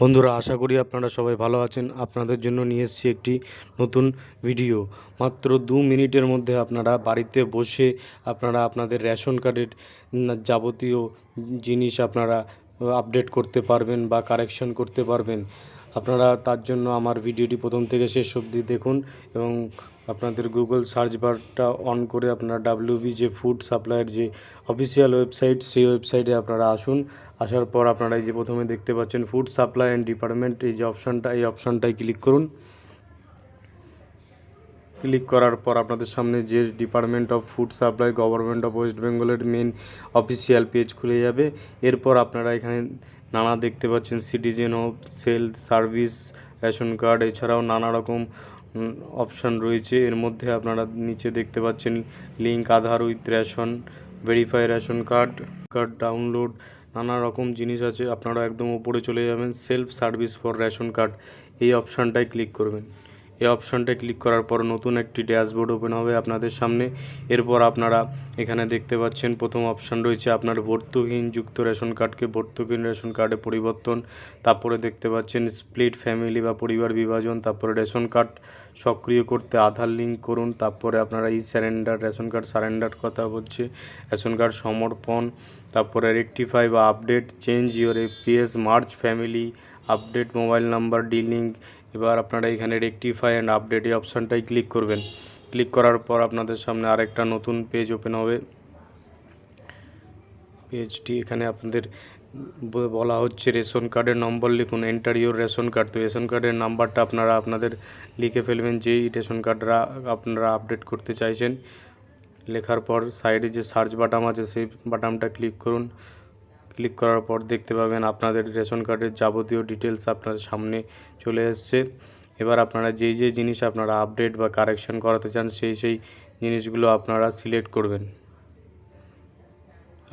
বন্ধুরা, আশা করি আপনারা সবাই ভালো আছেন। আপনাদের জন্য নিয়ে এসেছি একটি নতুন ভিডিও। মাত্র দু মিনিটের মধ্যে আপনারা বাড়িতে বসে আপনারা আপনাদের রেশন কার্ডের যাবতীয় জিনিস আপনারা আপডেট করতে পারবেন বা কারেকশন করতে পারবেন। আপনারা তার জন্য আমার ভিডিওটি প্রথম থেকে শেষ অবধি দেখুন এবং আপনাদের গুগল সার্চ বারটা অন করে আপনারা ডাব্লিউবি যে ফুড সাপ্লাইয়ের যে অফিসিয়াল ওয়েবসাইট সেই ওয়েবসাইটে আপনারা আসুন। আসার পর আপনারা এই যে প্রথমে দেখতে পাচ্ছেন ফুড সাপ্লাই অ্যান্ড ডিপার্টমেন্ট এই যে অপশানটা এই অপশানটায় ক্লিক করুন। ক্লিক করার পর আপনাদের সামনে যে department of food supply government of West বেঙ্গলের মেন অফিসিয়াল পেজ খুলে যাবে। এরপর আপনারা এখানে নানা দেখতে পাচ্ছেন citizen of self service ration card এছাড়াও নানা রকম অপশান রয়েছে। এর মধ্যে আপনারা নিচে দেখতে পাচ্ছেন link Aadhaar with ration verify ration card card download নানা রকম জিনিস আছে। আপনারা একদম উপরে চলে যাবেন self service for ration card এই অপশানটাই ক্লিক করবেন। এই অপশানটায় ক্লিক করার পর নতুন একটি ড্যাশবোর্ড ওপেন হবে আপনাদের সামনে। এরপর আপনারা এখানে দেখতে পাচ্ছেন প্রথম অপশান রয়েছে আপনার ভর্তুকিহীন যুক্ত রেশন কার্ডকে ভর্তুকিহীন রেশন কার্ডে পরিবর্তন। তারপরে দেখতে পাচ্ছেন স্প্লিট ফ্যামিলি বা পরিবার বিভাজন। তারপরে রেশন কার্ড সক্রিয় করতে আধার লিঙ্ক করুন। তারপরে আপনারা e surrender, ration card surrender কথা বলছে। রেশন কার্ড সমর্পণ। তারপরে রেকটিফাই বা update. Change your APS march family update mobile number delink এবার আপনারা এখানে রেকটিফাই অ্যান্ড আপডেট এই অপশানটাই ক্লিক করবেন। ক্লিক করার পর আপনাদের সামনে আরেকটা নতুন পেজ ওপেন হবে। পেজটি এখানে আপনাদের বলা হচ্ছে রেশন কার্ডের নম্বর লিখুন এন্টার ইউর রেশন কার্ড। তো রেশন কার্ডের নাম্বারটা আপনারা, আপনাদের লিখে ফেলবেন যেই রেশন কার্ডরা আপনারা আপডেট করতে চাইছেন। লেখার পর সাইডে যে সার্চ বাটাম আছে, সেই বাটামটা ক্লিক করুন। ক্লিক করার পর দেখতে পাবেন আপনাদের রেশন কার্ডের যাবতীয় ডিটেলস আপনার সামনে চলে এসছে। এবার আপনারা যেই যেই জিনিস আপনারা আপডেট বা কারেকশন করাতে চান সেই সেই জিনিসগুলো আপনারা সিলেক্ট করবেন।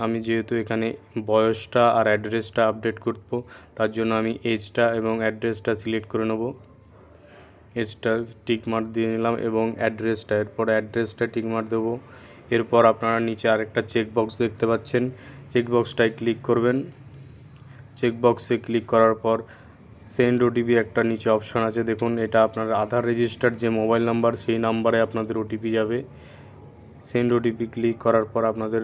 আমি যেহেতু এখানে বয়সটা আর অ্যাড্রেসটা আপডেট করব, তার জন্য আমি এজটা এবং অ্যাড্রেসটা সিলেক্ট করে নেব। এজটা টিক মার্ক দিয়ে নিলাম এবং অ্যাড্রেসটা, এরপর অ্যাড্রেসটা টিক মার্ক দেবো। এরপর আপনারা নিচে আরেকটা চেক বক্স দেখতে পাচ্ছেন। চেক বক্সটায় ক্লিক করবেন। চেকবক্সে ক্লিক করার পর সেন্ড ওটিপি একটা নিচে অপশান আছে। দেখুন, এটা আপনার আধার রেজিস্টার্ড যে মোবাইল নাম্বার, সেই নাম্বারে আপনাদের ওটিপি যাবে। সেন্ড ওটিপি ক্লিক করার পর আপনাদের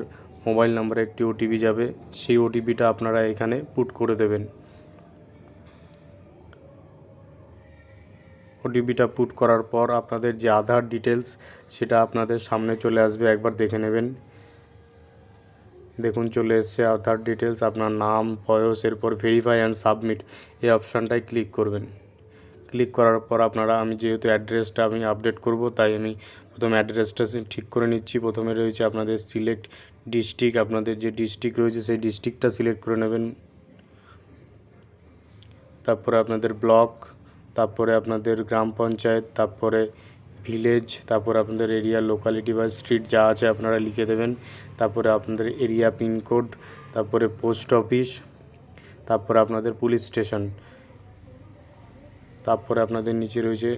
মোবাইল নাম্বারে একটি ওটিপি যাবে। সেই ওটিপিটা আপনারা এখানে পুট করে দেবেন। ওটিপিটা পুট করার পর আপনাদের যে আধার ডিটেলস সেটা আপনাদের সামনে চলে আসবে। একবার দেখে নেবেন। দেখুন, চলে এসছে আধার ডিটেলস আপনার নাম, বয়স, এরপর ভেরিফাই অ্যান্ড সাবমিট এই অপশানটায় ক্লিক করবেন। ক্লিক করার পর আপনারা, আমি যেহেতু অ্যাড্রেসটা আমি আপডেট করব, তাই আমি প্রথমে অ্যাড্রেসটা ঠিক করে নিচ্ছি। প্রথমে রয়েছে আপনাদের সিলেক্ট ডিস্ট্রিক্ট আপনাদের যে ডিস্ট্রিক্ট রয়েছে, সেই ডিস্ট্রিক্টটা সিলেক্ট করে নেবেন। তারপরে আপনাদের ব্লক তারপরে আপনাদের গ্রাম পঞ্চায়েত, তারপরে ভিলেজ তারপরে আপনাদের এরিয়া লোকালিটি বা স্ট্রিট যা আছে আপনারা লিখে দেবেন। তারপরে আপনাদের এরিয়া পিনকোড তারপরে পোস্ট অফিস তারপরে আপনাদের পুলিশ স্টেশন তারপরে আপনাদের নিচে রয়েছে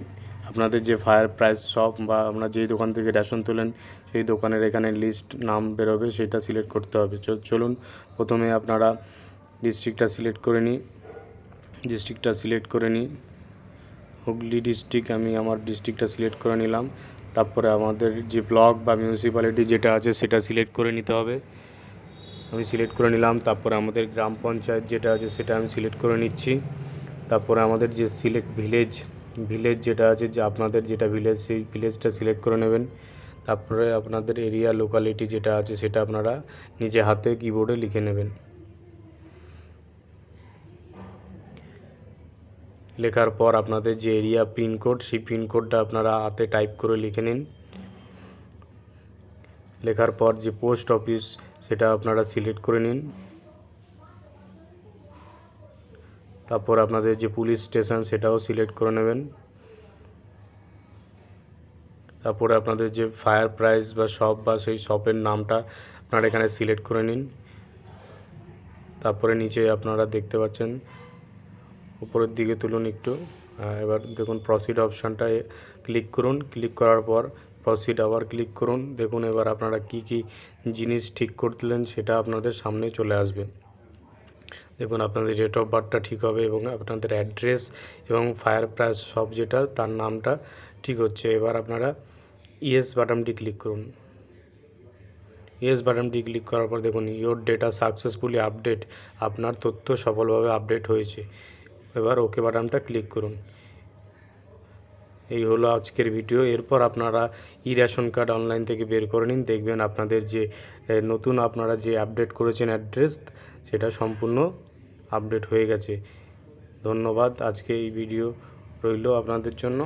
আপনাদের যে ফায়ার প্রাইস শপ বা আপনার যেই দোকান থেকে রেশন তোলেন, সেই দোকানের এখানে লিস্ট নাম বেরোবে, সেটা সিলেক্ট করতে হবে। চলুন, প্রথমে আপনারা ডিস্ট্রিক্টটা সিলেক্ট করে নিই। ডিস্ট্রিক্টটা সিলেক্ট করে নিই। হুগলি ডিস্ট্রিক্ট আমি আমার ডিস্ট্রিক্টটা সিলেক্ট করে নিলাম। তারপরে আমাদের যে ব্লক বা মিউনিসিপ্যালিটি যেটা আছে সেটা সিলেক্ট করে নিতে হবে। আমি সিলেক্ট করে নিলাম, তারপরে আমাদের গ্রাম পঞ্চায়েত যেটা আছে সেটা আমি সিলেক্ট করে নিচ্ছি। তারপরে আমাদের যে সিলেক্ট ভিলেজ ভিলেজ যেটা আছে যে আপনাদের যেটা ভিলেজ সেই ভিলেজটা সিলেক্ট করে নেবেন। তারপরে আপনাদের এরিয়া লোকালিটি যেটা আছে সেটা আপনারা নিজে হাতে কিবোর্ডে লিখে নেবেন। লেখার পর আপনাদের যে এরিয়া পিনকোড সেই পিনকোডটা আপনারা হাতে টাইপ করে লিখে নিন। লেখার পর যে পোস্ট অফিস সেটা আপনারা সিলেক্ট করে নিন। তারপর আপনাদের যে পুলিশ স্টেশন সেটাও সিলেক্ট করে নেবেন। তারপরে আপনাদের যে ফায়ার প্রাইস বা শপ বা সেই শপের নামটা আপনারা এখানে সিলেক্ট করে নিন। তারপরে নিচে আপনারা দেখতে পাচ্ছেন উপরের দিকে তুলুন একটু। এবার দেখুন প্রসিড অপশানটায় ক্লিক করুন। ক্লিক করার পর প্রসিড আবার ক্লিক করুন। দেখুন এবার আপনারা কি কি জিনিস ঠিক করলেন সেটা আপনাদের সামনে চলে আসবে। দেখুন আপনাদের ডেট অফ বার্থটা ঠিক হবে এবং আপনাদের অ্যাড্রেস এবং ফায়ার প্রাইস সব যেটা তার নামটা ঠিক হচ্ছে। এবার আপনারা ইয়েস বাটনটি ক্লিক করুন। ইয়েস বাটনটি ক্লিক করার পর দেখুন ইয়োর ডেটা সাকসেসফুলি আপডেট আপনার তথ্য সফলভাবে আপডেট হয়েছে। এবার ওকে বাটনটা ক্লিক করুন। এই হলো আজকের ভিডিও। এরপর আপনারা ই রেশন কার্ড অনলাইন থেকে বের করে নিন। দেখবেন আপনাদের যে নতুন আপনারা যে আপডেট করেছেন অ্যাড্রেস, সেটা সম্পূর্ণ আপডেট হয়ে গেছে। ধন্যবাদ। আজকে এই ভিডিও রইল আপনাদের জন্য।